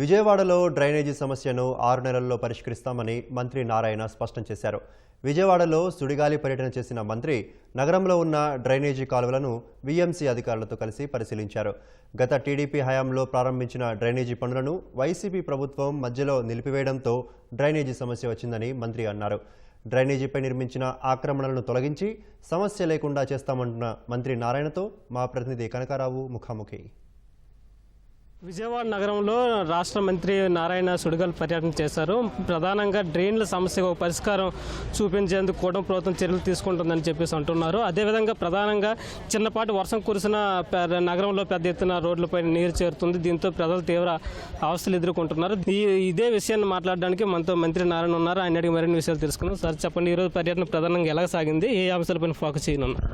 విజయవాడలో డ్రైనేజీ సమస్యను ఆరు నెలల్లో పరిష్కరిస్తామని మంత్రి నారాయణ స్పష్టం చేశారు. విజయవాడలో సుడిగాలి పర్యటన చేసిన మంత్రి నగరంలో ఉన్న డ్రైనేజీ కాలువలను వీఎంసీ అధికారులతో కలిసి పరిశీలించారు. గత టీడీపీ హయాంలో ప్రారంభించిన డ్రైనేజీ పనులను వైసీపీ ప్రభుత్వం మధ్యలో నిలిపివేయడంతో డ్రైనేజీ సమస్య వచ్చిందని మంత్రి అన్నారు. డ్రైనేజీపై నిర్మించిన ఆక్రమణలను తొలగించి సమస్య లేకుండా చేస్తామంటున్న మంత్రి నారాయణతో మా ప్రతినిధి కనకారావు ముఖాముఖి. విజయవాడ నగరంలో రాష్ట్ర మంత్రి నారాయణ సుడిగల్ పర్యటన చేశారు. ప్రధానంగా డ్రైన్ల సమస్యకు ఒక పరిష్కారం చూపించేందుకు కూడా ప్రభుత్వం చర్యలు తీసుకుంటుందని చెప్పేసి అంటున్నారు. అదేవిధంగా ప్రధానంగా చిన్నపాటి వర్షం కురిసిన నగరంలో పెద్ద ఎత్తున రోడ్లపై నీరు చేరుతుంది. దీంతో ప్రజలు తీవ్ర అవస్థలు ఎదుర్కొంటున్నారు. ఇదే విషయాన్ని మాట్లాడడానికి మనతో మంత్రి నారాయణ ఉన్నారు. ఆయన అడిగి మరిన్ని విషయాలు తెలుసుకున్నాం సార్ చెప్పండి ఈరోజు పర్యటన ప్రధానంగా ఎలా సాగింది? ఏ అంశాలపైన ఫోకస్ చేయనున్నారు?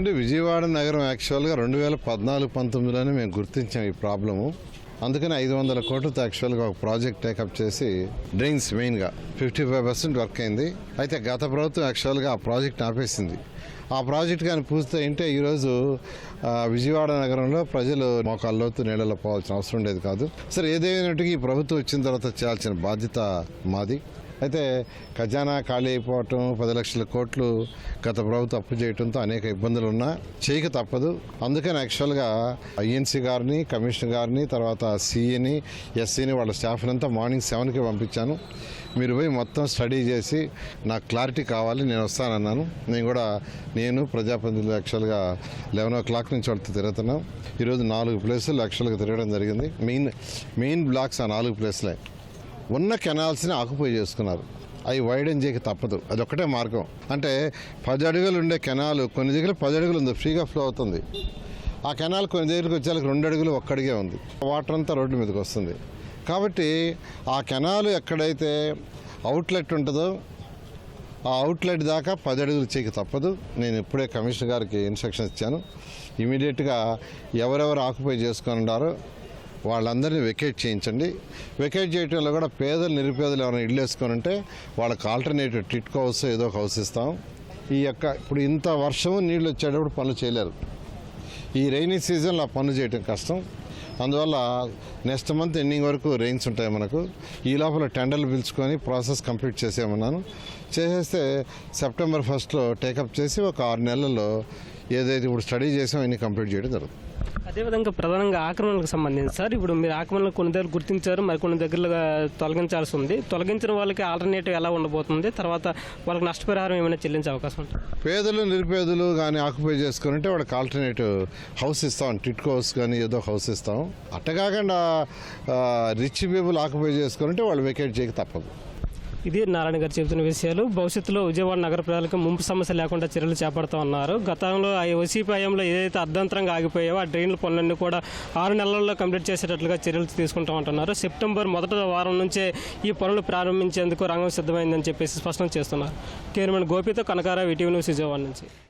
అంటే విజయవాడ నగరం యాక్చువల్గా రెండు వేల పద్నాలుగు పంతొమ్మిదిలోనే మేము గుర్తించాం ఈ ప్రాబ్లము. అందుకని ఐదు వందల కోట్లతో యాక్చువల్గా ఒక ప్రాజెక్ట్ టేకప్ చేసి డ్రైన్స్ మెయిన్గా ఫిఫ్టీ ఫైవ్ పర్సెంట్ వర్క్ అయింది. అయితే గత ప్రభుత్వం యాక్చువల్గా ఆ ప్రాజెక్ట్ ఆపేసింది. ఆ ప్రాజెక్ట్ కానీ పూర్తి అయింటే ఈరోజు విజయవాడ నగరంలో ప్రజలు మోకాళ్ళలోతు నీళ్ళలో పోవాల్సిన అవసరం ఉండేది కాదు. సరే ఏదేమైనట్టుగా ఈ ప్రభుత్వం వచ్చిన తర్వాత చేయాల్సిన బాధ్యత మాది. అయితే ఖజానా ఖాళీ అయిపోవటం పది లక్షల కోట్లు గత ప్రభుత్వం అప్పు చేయడంతో అనేక ఇబ్బందులు ఉన్నా చేయక తప్పదు. అందుకని యాక్చువల్గా ఐఎన్సీ గారిని కమిషనర్ గారిని తర్వాత సిఈని ఎస్సీని వాళ్ళ స్టాఫ్ని అంతా మార్నింగ్ సెవెన్కి పంపించాను. మీరు పోయి మొత్తం స్టడీ చేసి నాకు క్లారిటీ కావాలి నేను వస్తానన్నాను. నేను కూడా నేను ప్రజాప్రతినిధులు యాక్చువల్గా లెవెన్ ఓ క్లాక్ నుంచి వాళ్ళతో తిరుగుతున్నాం. ఈరోజు నాలుగు ప్లేసులు యాక్చువల్గా తిరగడం జరిగింది. మెయిన్ మెయిన్ బ్లాక్స్ ఆ నాలుగు ప్లేస్లే. ఉన్న కెనాల్స్ని ఆకుపోయి చేసుకున్నారు. అవి వైడెన్ చేయక తప్పదు. అది ఒక్కటే మార్గం. అంటే పది అడుగులు ఉండే కెనాల్ కొన్ని దగ్గర పది అడుగులు ఉంది ఫ్రీగా ఫ్లో అవుతుంది. ఆ కెనాల్ కొన్ని దగ్గరికి వచ్చేలకు రెండు అడుగులు ఒక్క అడుగే ఉంది. వాటర్ అంతా రోడ్డు మీదకి వస్తుంది. కాబట్టి ఆ కెనాల్ ఎక్కడైతే అవుట్లెట్ ఉంటుందో ఆ అవుట్లెట్ దాకా పది అడుగులు చేయక తప్పదు. నేను ఇప్పుడే కమిషనర్ గారికి ఇన్స్ట్రక్షన్స్ ఇచ్చాను. ఇమీడియట్గా ఎవరెవరు ఆక్యుపై చేసుకొని ఉన్నారో వాళ్ళందరినీ వెకేట్ చేయించండి. వెకేట్ చేయడంలో కూడా పేదలు నిరుపేదలు ఎవరైనా ఇల్లు వేసుకొని ఉంటే వాళ్ళకి ఆల్టర్నేటివ్ టిట్కో హౌస్ ఏదో ఒక హౌస్ ఇస్తాం. ఈ యొక్క ఇప్పుడు ఇంత వర్షం నీళ్ళు వచ్చేటప్పుడు పనులు చేయలేరు. ఈ రైనీ సీజన్లో ఆ పనులు చేయడం కష్టం. అందువల్ల నెక్స్ట్ మంత్ ఎండింగ్ వరకు రెయిన్స్ ఉంటాయి మనకు. ఈ లోపల టెండర్లు పిలుచుకొని ప్రాసెస్ కంప్లీట్ చేసేయమన్నాను. చేసేస్తే సెప్టెంబర్ ఫస్ట్లో టేకప్ చేసి ఒక ఆరు నెలల్లో ఏదైతే ఇప్పుడు స్టడీ చేసామో అన్ని కంప్లీట్ చేయడం జరుగుతుంది. అదేవిధంగా ప్రధానంగా ఆక్రమణలకు సంబంధించి సార్ ఇప్పుడు మీరు ఆక్రమణలు కొన్ని దగ్గర గుర్తించారు మరి కొన్ని దగ్గరలుగా తొలగించాల్సి ఉంది. తొలగించిన వాళ్ళకి ఆల్టర్నేటివ్ ఎలా ఉండబోతుంది? తర్వాత వాళ్ళకి నష్టపరిహారం ఏమైనా చెల్లించే అవకాశం ఉంటుంది పేదలు నిరుపేదలు కానీ ఆక్యుపై చేసుకుని ఉంటే వాళ్ళకి ఆల్టర్నేటివ్ హౌస్ ఇస్తాం. టిట్కో హౌస్ కానీ ఏదో హౌస్ ఇస్తాం. అట్ట కాకుండా రిచ్ పీపుల్ ఆక్యుపై చేసుకుని ఉంటే వాళ్ళు వెకేట్ చేయక తప్పదు. ఇది నారాయణ గారు చెబుతున్న విషయాలు. భవిష్యత్తులో విజయవాడ నగర ప్రజలకు ముంపు సమస్య లేకుండా చర్యలు చేపడతా ఉన్నారు. గతంలో ఆ వైసీపీ ఏదైతే అర్ధంతరంగా ఆగిపోయావో ఆ డ్రైన్ల పనులన్నీ కూడా ఆరు నెలల్లో కంప్లీట్ చేసేటట్లుగా చర్యలు తీసుకుంటామంటున్నారు సెప్టెంబర్ మొదటి వారం నుంచే ఈ పనులు ప్రారంభించేందుకు రంగం సిద్ధమైందని చెప్పేసి స్పష్టం చేస్తున్నారు. కేరమన్ గోపితో కనకారావు ఇటీవీ న్యూస్ విజయవాడ నుంచి.